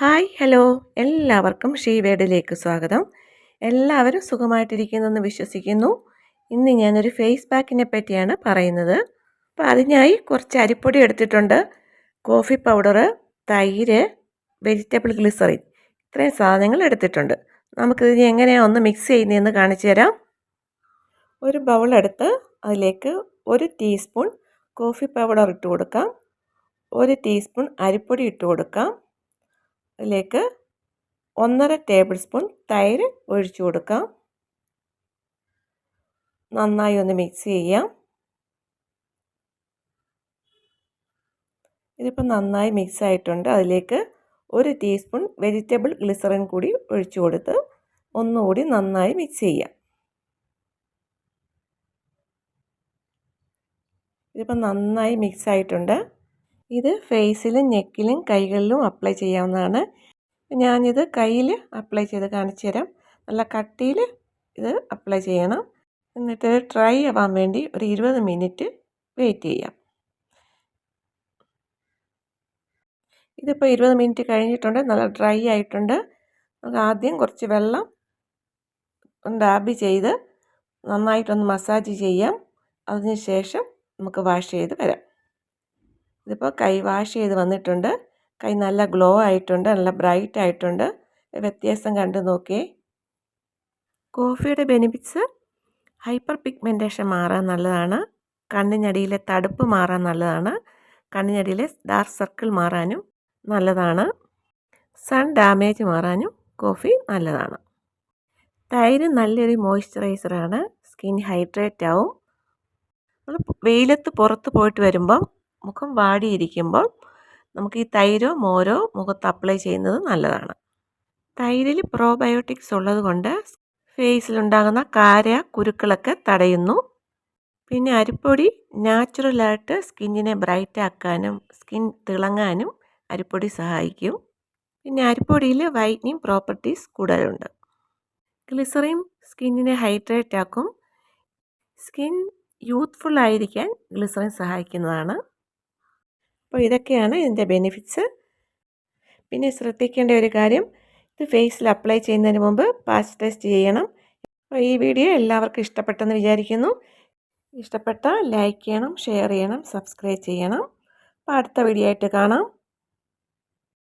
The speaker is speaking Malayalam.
Hi hello. എല്ലാവർക്കും ഷീവേഡിലേക്ക് സ്വാഗതം. എല്ലാവരും സുഖമായിട്ടിരിക്കുന്നെന്ന് വിശ്വസിക്കുന്നു. ഇന്ന് ഞാനൊരു ഫേസ് പാക്കിനെ പറ്റിയാണ് പറയുന്നത്. അപ്പോൾ അതിനായി കുറച്ച് അരിപ്പൊടി എടുത്തിട്ടുണ്ട്. കോഫി പൗഡർ തൈര് വെജിറ്റബിൾ ഗ്ലിസറിൻ. ഇത്രയും സാധനങ്ങൾ എടുത്തിട്ടുണ്ട്. നമുക്കിതിന് എങ്ങനെയാണ് ഒന്ന് മിക്സ് ചെയ്യുന്നതെന്ന് കാണിച്ചു തരാം. ഒരു ബൗൾ എടുത്ത് അതിലേക്ക് ഒരു ടീസ്പൂൺ കോഫി പൗഡർ ഇട്ട് കൊടുക്കാം. ഒരു ടീസ്പൂൺ അരിപ്പൊടി ഇട്ട് കൊടുക്കാം. അതിലേക്ക് ഒന്നര ടേബിൾ സ്പൂൺ തൈര് ഒഴിച്ചു കൊടുക്കാം. നന്നായി ഒന്ന് മിക്സ് ചെയ്യാം. ഇതിപ്പോൾ നന്നായി മിക്സ് ആയിട്ടുണ്ട്. അതിലേക്ക് ഒരു ടീസ്പൂൺ വെജിറ്റബിൾ ഗ്ലിസറിൻ കൂടി ഒഴിച്ചു കൊടുത്ത് ഒന്നുകൂടി നന്നായി മിക്സ് ചെയ്യാം. ഇതിപ്പോൾ നന്നായി മിക്സ് ആയിട്ടുണ്ട്. ഇത് ഫേസിലും നെക്കിലും കൈകളിലും അപ്ലൈ ചെയ്യാവുന്നതാണ്. ഞാനിത് കയ്യിൽ അപ്ലൈ ചെയ്ത് കാണിച്ചു തരാം. നല്ല കട്ടിയിൽ ഇത് അപ്ലൈ ചെയ്യണം. എന്നിട്ട് ഡ്രൈ ആവാൻ വേണ്ടി ഒരു ഇരുപത് മിനിറ്റ് വെയിറ്റ് ചെയ്യാം. ഇതിപ്പോൾ ഇരുപത് മിനിറ്റ് കഴിഞ്ഞിട്ടുണ്ട്. നല്ല ഡ്രൈ ആയിട്ടുണ്ട്. നമുക്ക് ആദ്യം കുറച്ച് വെള്ളം ഡാബ് ചെയ്ത് നന്നായിട്ടൊന്ന് മസാജ് ചെയ്യാം. അതിന് ശേഷം നമുക്ക് വാഷ് ചെയ്ത് വരാം. ഇതിപ്പോൾ കൈ വാഷ് ചെയ്ത് വന്നിട്ടുണ്ട്. കൈ നല്ല ഗ്ലോ ആയിട്ടുണ്ട് നല്ല ബ്രൈറ്റ് ആയിട്ടുണ്ട്. വ്യത്യാസം കണ്ടു നോക്കിയേ. കോഫിയുടെ ബെനിഫിറ്റ്സ് ഹൈപ്പർ പിഗ്മെന്റേഷൻ മാറാൻ നല്ലതാണ്. കണ്ണിനടിയിലെ തടുപ്പ് മാറാൻ നല്ലതാണ്. കണ്ണിനടിയിലെ ഡാർക്ക് സർക്കിൾ മാറാനും നല്ലതാണ്. സൺ ഡാമേജ് മാറാനും കോഫി നല്ലതാണ്. തൈര് നല്ലൊരു മോയ്സ്ചറൈസറാണ്. സ്കിൻ ഹൈഡ്രേറ്റ് ആവും. നമ്മൾ വെയിലത്ത് പുറത്ത് പോയിട്ട് വരുമ്പം മുഖം വാടിയിരിക്കുമ്പോൾ നമുക്ക് ഈ തൈരോ മോരോ മുഖത്ത് അപ്ലൈ ചെയ്യുന്നത് നല്ലതാണ്. തൈരിൽ പ്രോബയോട്ടിക്സ് ഉള്ളത് കൊണ്ട് ഫേസിലുണ്ടാകുന്ന കാര കുരുക്കളൊക്കെ തടയുന്നു. പിന്നെ അരിപ്പൊടി നാച്ചുറലായിട്ട് സ്കിന്നിനെ ബ്രൈറ്റ് ആക്കാനും സ്കിൻ തിളങ്ങാനും അരിപ്പൊടി സഹായിക്കും. പിന്നെ അരിപ്പൊടിയിൽ വൈറ്റ്നിങ് പ്രോപ്പർട്ടീസ് കൂടുതലുണ്ട്. ഗ്ലിസറിൻ സ്കിന്നിനെ ഹൈഡ്രേറ്റ് ആക്കും. സ്കിൻ യൂത്ത്ഫുൾ ആയിരിക്കാൻ ഗ്ലിസറിൻ സഹായിക്കുന്നതാണ്. അപ്പോൾ ഇതൊക്കെയാണ് ഇതിന്റെ ബെനിഫിറ്റ്സ്. പിന്നെ ശ്രദ്ധിക്കേണ്ട ഒരു കാര്യം ഇത് ഫേസിൽ അപ്ലൈ ചെയ്യുന്നതിന് മുമ്പ് പാച്ച് ടെസ്റ്റ് ചെയ്യണം. അപ്പോൾ ഈ വീഡിയോ എല്ലാവർക്കും ഇഷ്ടപ്പെട്ടെന്ന് വിചാരിക്കുന്നു. ഇഷ്ടപ്പെട്ടാൽ ലൈക്ക് ചെയ്യണം ഷെയർ ചെയ്യണം സബ്സ്ക്രൈബ് ചെയ്യണം. അപ്പോൾ അടുത്ത വീഡിയോ ആയിട്ട് കാണാം.